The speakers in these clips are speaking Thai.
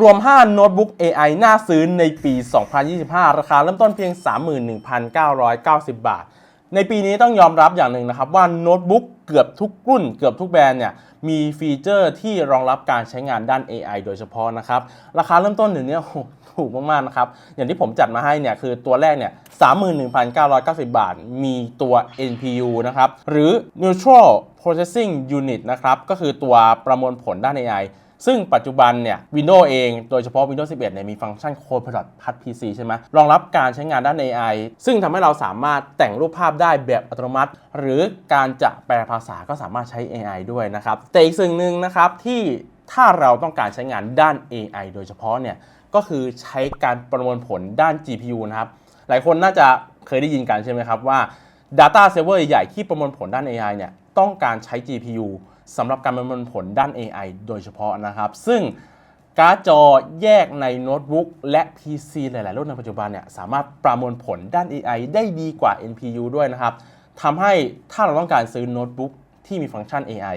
รวม 5 โน้ตบุ๊ก AI น่าซื้อในปี 2025 ราคาเริ่มต้นเพียง 31,990 บาท ในปีนี้ต้องยอมรับอย่างหนึ่งนะครับว่าโน้ตบุ๊กเกือบทุกรุ่นเกือบทุกแบรนด์เนี่ยมีฟีเจอร์ที่รองรับการใช้งานด้าน AI โดยเฉพาะนะครับ ราคาเริ่มต้นเดี๋ยวนี้โอ้โหถูกมากๆนะครับ อย่างที่ผมจัดมาให้เนี่ยคือตัวแรกเนี่ย 31,990 บาท มีตัว NPU นะครับ หรือ Neutral Processing Unit นะครับ ก็คือตัวประมวลผลด้าน AI ซึ่งปัจจุบันเนี่ย Windows เอง โดยเฉพาะ Windows 11เนี่ยมีฟังก์ชัน Copilot พัด PC ใช่ไหมรองรับการใช้งานด้าน AI ซึ่งทำให้เราสามารถแต่งรูปภาพได้แบบอัตโนมัติ หรือการจะแปลภาษาก็สามารถใช้ AI ด้วยนะครับ แต่อีกสิ่งหนึ่งนะครับที่ถ้าเราต้องการใช้งานด้าน AI โดยเฉพาะเนี่ยก็คือใช้การประมวลผลด้าน GPU นะครับ หลายคนน่าจะเคยได้ยินกันใช่ไหมครับว่า Data Server ใหญ่ที่ประมวลผลด้าน AI เนี่ยต้องการใช้ GPU สำหรับการประมวลผลด้าน AI โดยเฉพาะนะครับ ซึ่งการ์ดจอแยกในโน้ตบุ๊กและ PC หลาย ๆ รุ่นในปัจจุบันเนี่ยสามารถประมวลผลด้าน AI ได้ดีกว่า NPU ด้วยนะครับทำให้ถ้าเราต้องการซื้อโน้ตบุ๊กที่มีฟังก์ชัน AI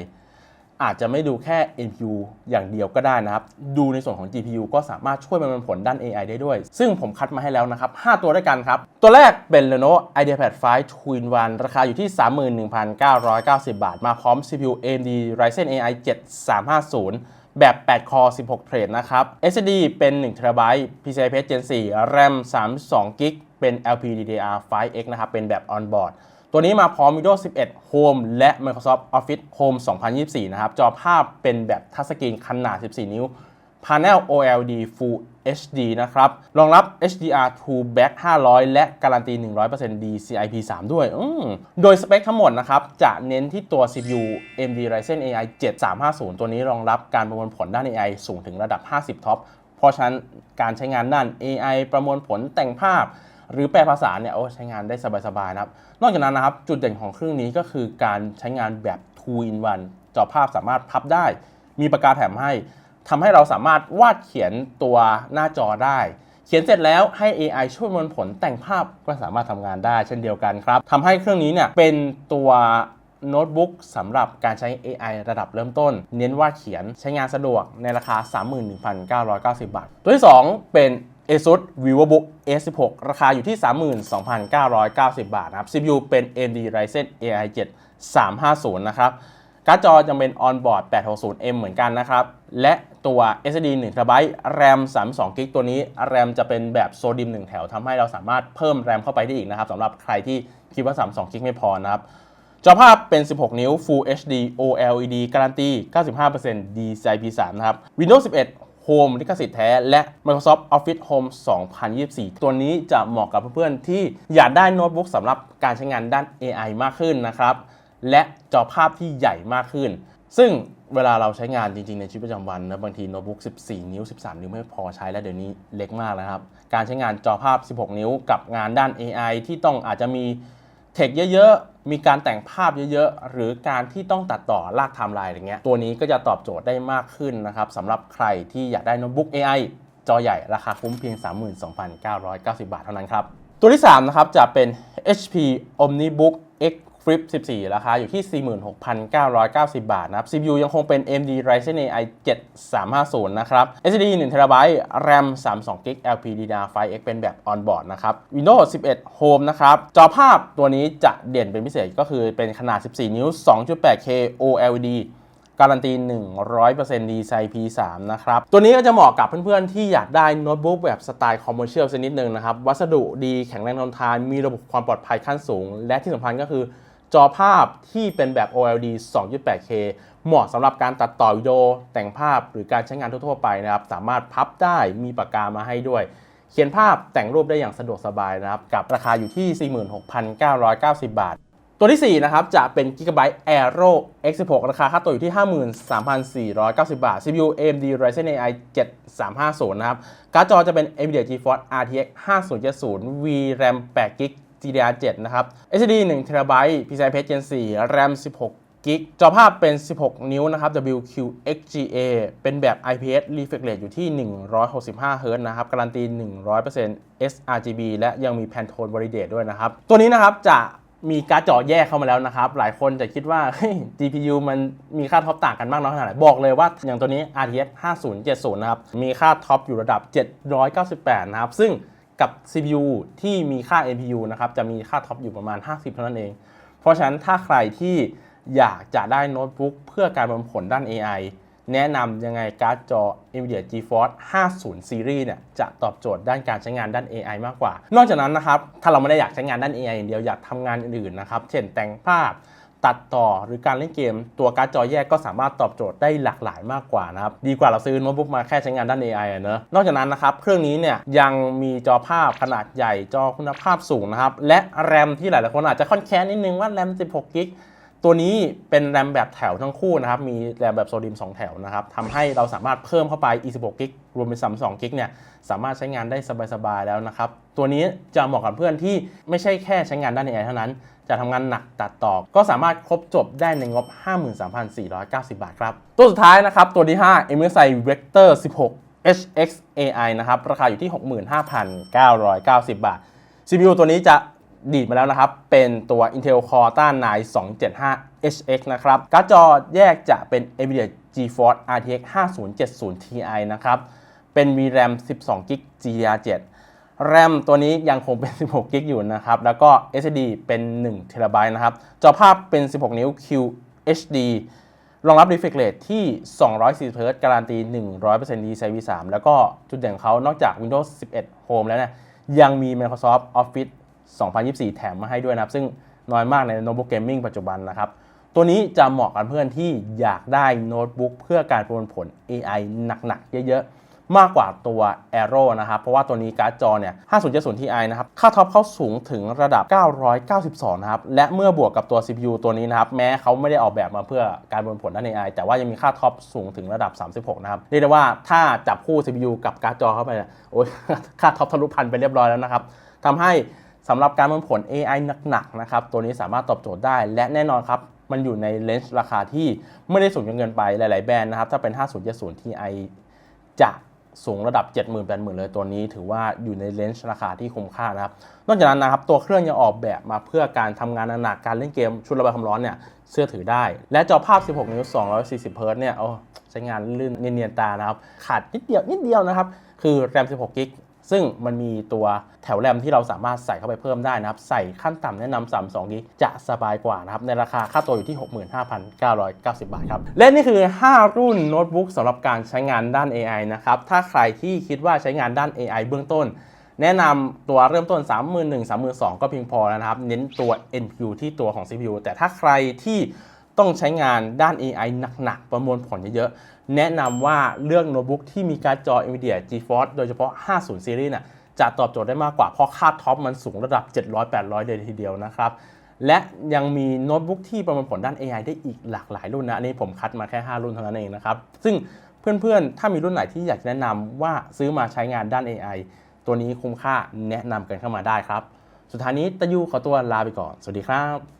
อาจจะไม่ดูแค่ NPU อย่างเดียวก็ได้นะครับ ดูในส่วนของ GPU ก็สามารถช่วยประมวลผลด้าน AI ได้ด้วย ซึ่งผมคัดมาให้แล้วนะครับ 5 ตัวด้วยกันครับ ตัวแรกเป็น Lenovo IdeaPad 5 Twin One ราคาอยู่ที่ 31,990 บาท มาพร้อม CPU AMD Ryzen AI 7350 แบบ8 core 16 เทรดนะครับ SSD เป็น 1 TB PCIe Gen 4 RAM 32 g b เป็น LPDDR5X นะครับ เป็นแบบ on board ตัวนี้มาพร้อม Windows 11 Home และ Microsoft Office Home 2024 นะครับ จอภาพเป็นแบบทัชสกรีนขนาด 14 นิ้ว Panel OLED Full HD นะครับ รองรับ HDR2 Back 500 และการันตี 100% DCI-P3 ด้วย โดยสเปคทั้งหมดนะครับ จะเน้นที่ตัว CPU AMD Ryzen AI 7350 ตัวนี้รองรับการประมวลผลด้าน AI สูงถึงระดับ 50 ท็อป เพราะฉะนั้นการใช้งานด้าน AI ประมวลผลแต่งภาพ หรือแปลภาษาเนี่ยโอ้ใช้งานได้สบายๆนะครับ นอกจากนั้นนะครับ จุดเด่นของเครื่องนี้ก็คือการใช้งานแบบ2 in 1จอภาพสามารถพับได้ มีปากกาแถมให้ทำให้เราสามารถวาดเขียนตัวหน้าจอได้ เขียนเสร็จแล้วให้ AI ช่วยประมวลผลแต่งภาพก็สามารถทำงานได้เช่นเดียวกันครับทำให้เครื่องนี้เนี่ยเป็นตัวโน้ตบุ๊กสำหรับการใช้ AI ระดับเริ่มต้น เน้นวาดเขียนใช้งานสะดวกในราคา 31,990 บาท ตัวที่ 2 เป็น ASUS VivoBook A16 ราคาอยู่ที่ 32,990 บาทนะครับ CPU เป็น AMD Ryzen AI 7 350 นะครับการ์ดจอจะเป็น onboard 860M เหมือนกันนะครับ และตัว SSD 1 TB RAM 32 GB ตัวนี้ RAM จะเป็นแบบโซดิม 1 แถวทำให้เราสามารถเพิ่ม RAM เข้าไปได้อีกนะครับสำหรับใครที่คิดว่า 32 GB ไม่พอนะครับ จอภาพเป็น 16 นิ้ว Full HD OLED การันตี 95% DCI-P3 นะครับ Windows 11 Home ลิขสิทธิ์แท้ และ Microsoft Office Home 2024 ตัวนี้จะเหมาะกับเพื่อนๆ ที่อยากได้โน้ตบุ๊กสำหรับการใช้งานด้าน AI มากขึ้นนะครับ และจอภาพที่ใหญ่มากขึ้น ซึ่งเวลาเราใช้งานจริงๆ ในชีวิตประจำวันนะบางทีโน้ตบุ๊ก 14 นิ้ว 13 นิ้วไม่พอใช้แล้วเดี๋ยวนี้เล็กมากนะครับ การใช้งานจอภาพ 16 นิ้วกับงานด้าน AI ที่ต้องอาจจะมี เทคเยอะๆ มีการแต่งภาพเยอะๆ หรือการที่ต้องตัดต่อลากไทม์ไลน์อย่างเงี้ย ตัวนี้ก็จะตอบโจทย์ได้มากขึ้นนะครับสำหรับใครที่อยากได้โน้ตบุ๊ก AI จอใหญ่ราคาคุ้มเพียง 32,990 บาทเท่านั้นครับ ตัวที่3นะครับจะเป็น HP OmniBook X Flip 14 ราคาอยู่ที่ 46,990 บาทนะครับ CPU ยังคงเป็น AMD Ryzen AI 7350 นะครับ SSD 1 TB RAM 32 GB LPDDR5X เป็นแบบ on-board นะครับ Windows 11 Home นะครับ จอภาพตัวนี้จะเด่นเป็นพิเศษก็คือเป็นขนาด 14 นิ้ว 2.8K OLED การันตี 100% DCI P3 นะครับ ตัวนี้ก็จะเหมาะกับเพื่อนๆ ที่อยากได้โน้ตบุ๊กแบบสไตล์คอมเมอร์เชียลสักนิดนึงนะครับ วัสดุดีแข็งแรงทนทาน มีระบบความปลอดภัยขั้นสูง และที่สำคัญก็คือ จอภาพที่เป็นแบบ OLED 2.8K เหมาะสำหรับการตัดต่อวิดีโอแต่งภาพหรือการใช้งานทั่ว ๆ ไปนะครับ สามารถพับได้มีปากกามาให้ด้วย เขียนภาพแต่งรูปได้อย่างสะดวกสบายนะครับ กับราคาอยู่ที่ 46,990 บาท ตัวที่ 4 นะครับ จะเป็น Gigabyte Aero X16 ราคาค่าตัวอยู่ที่ 53,490 บาท CPU AMD Ryzen AI 7350 นะครับ การ์ดจอจะเป็น NVIDIA GeForce RTX 5070 VRAM 8 GB GDDR7 นะครับ SSD 1 TB PCIe Gen 4 RAM 16กิกจอภาพเป็น 16 นิ้วนะครับ WQXGA เป็นแบบ IPS refresh rate อยู่ที่ 165 Hz นะครับ การันตี 100% sRGB และยังมี Pantone Validate ด้วยนะครับ ตัวนี้นะครับจะมีการ์ดจอแยกเข้ามาแล้วนะครับ หลายคนจะคิดว่า GPU มันมีค่าท็อปต่างกันมากน้อยขนาดไหน บอกเลยว่าอย่างตัวนี้ RTX 5070 นะครับ มีค่าท็อปอยู่ระดับ 798 นะครับ ซึ่ง กับ CPU ที่มีค่า NPU นะครับจะมีค่าท็อปอยู่ประมาณ 50 เท่านั้นเอง เพราะฉะนั้นถ้าใครที่อยากจะได้โน้ตบุ๊กเพื่อการประมวลผลด้าน AI แนะนำยังไงการ์ดจอ NVIDIA GeForce 50 Series เนี่ยจะตอบโจทย์ด้านการใช้งานด้าน AI มากกว่า นอกจากนั้นนะครับ ถ้าเราไม่ได้อยากใช้งานด้าน AI อย่างเดียวอยากทำงานอื่นๆนะครับ เช่นแต่งภาพ ตัดต่อหรือการเล่นเกม ตัวการ์ดจอแยกก็สามารถตอบโจทย์ได้หลากหลายมากกว่านะครับ ดีกว่าเราซื้อโน้ตบุ๊กมาแค่ใช้งานด้าน AI อะเนอะนอกจากนั้นนะครับ เครื่องนี้เนี่ยยังมีจอภาพขนาดใหญ่จอคุณภาพสูงนะครับ และแรมที่หลายๆคนอาจจะค่อนแค้นนิดนึงว่าแรม 16 กิกตัวนี้เป็นแรมแบบแถวทั้งคู่นะครับ มีแรมแบบโซดิม 2 แถวนะครับทำให้เราสามารถเพิ่มเข้าไป26กิกรวมเป็น 32 กิกเนี่ยสามารถใช้งานได้สบายๆแล้วนะครับ ตัวนี้จะเหมาะกับเพื่อนที่ไม่ใช่แค่ใช้งานด้าน AI เท่านั้น จะทำงานหนักตัดต่อ ก็สามารถครบจบได้ในงบ 53,490 บาทครับ ตัวสุดท้ายนะครับ ตัวที่ 5 MSI Vector 16 HX AI นะครับ ราคาอยู่ที่ 65,990 บาท CPU ตัวนี้จะดีดมาแล้วนะครับ เป็นตัว Intel Core ต้าน9 275 HX นะครับ การ์ดจอแยกจะเป็น NVIDIA GeForce RTX 5070 Ti นะครับ เป็น VRAM 12 GB GDDR7 RAM ตัวนี้ยังคงเป็น 16 GB อยู่นะครับ แล้วก็ SSD เป็น1 TB นะครับ จอภาพเป็น 16 นิ้ว QHD รองรับ refresh rate ที่ 240 Hz การันตี 100% DCI V3 แล้วก็จุดเด่นของเขานอกจาก Windows 11 Home แล้วเนี่ยยังมี Microsoft Office 2024 แถมมาให้ด้วยนะครับ ซึ่งน้อยมากในโน้ตบุ๊กเกมมิ่งปัจจุบันนะครับ ตัวนี้จะเหมาะกับเพื่อนที่อยากได้โน้ตบุ๊กเพื่อการประมวลผล AI หนักๆ เยอะๆ มากกว่าตัว Aero นะครับ เพราะว่าตัวนี้การ์ดจอเนี่ย 5070 Ti นะครับ ค่าท็อปเขาสูงถึงระดับ 992 นะครับ และเมื่อบวกกับตัว CPU ตัวนี้นะครับ แม้เขาไม่ได้ออกแบบมาเพื่อการประมวลผลด้าน AI แต่ว่ายังมีค่าท็อปสูงถึงระดับ 36 นะครับ เรียกได้ว่าถ้าจับคู่ CPU กับการ์ดจอเข้าไปโอ้ยค่าท็อปทะลุพันไปเรียบร้อยแล้วนะครับทำให้สำหรับการประมวลผล AI หนักๆนะครับตัวนี้สามารถตอบโจทย์ได้และแน่นอนครับมันอยู่ในเลนส์ราคาที่ไม่ได้สูงจนเกินไปหลาย ๆ แบรนด์นะครับ ถ้าเป็น 5070 Ti จะ สูงระดับ 70,000 80,000 เลยตัวนี้ถือว่าอยู่ในเลนส์ราคาที่คุ้มค่านะครับ นอกจากนั้นนะครับตัวเครื่องยังออกแบบมาเพื่อการทำงานหนักการเล่นเกมชุดระบายความร้อนเนี่ยเสื้อถือได้ และจอภาพ 16 นิ้ว 240เฮิร์ตซ์เนี่ยโอ้ใช้งานลื่นเนียนๆตานะครับ ขาดนิดเดียวนิดเดียวนะครับ คือแรม 16กิก ซึ่งมันมีตัวแถวแรมที่เราสามารถใส่เข้าไปเพิ่มได้นะครับ ใส่ขั้นต่ำแนะนำ32กิกจะสบายกว่านะครับ ในราคาค่าตัวอยู่ที่ 65,990 บาทครับ และนี่คือ 5 รุ่นโน้ตบุ๊กสำหรับการใช้งานด้าน AI นะครับ ถ้าใครที่คิดว่าใช้งานด้าน AI เบื้องต้นแนะนำตัวเริ่มต้น 31,000 32,000 ก็เพียงพอแล้วนะครับ เน้นตัว NPU ที่ตัวของ CPU แต่ถ้าใครที่ต้องใช้งานด้าน AI หนักๆ ประมวลผลเยอะๆ แนะนำว่าเลือกโน้ตบุ๊กที่มีการ์ดจอ NVIDIA GeForce โดยเฉพาะ 50 Series น่ะจะตอบโจทย์ได้มากกว่า เพราะค่าท็อปมันสูงระดับ 700-800 เลยทีเดียวนะครับ และยังมีโน้ตบุ๊กที่ประมวลผลด้าน AI ได้อีกหลากหลายรุ่นนะ อันนี้ผมคัดมาแค่ 5 รุ่นเท่านั้นเองนะครับ ซึ่งเพื่อนๆ ถ้ามีรุ่นไหนที่อยากแนะนำว่าซื้อมาใช้งานด้าน AI ตัวนี้คุ้มค่าแนะนำกันเข้ามาได้ครับ สุดท้ายนี้ตะยูขอตัวลาไปก่อน สวัสดีครับ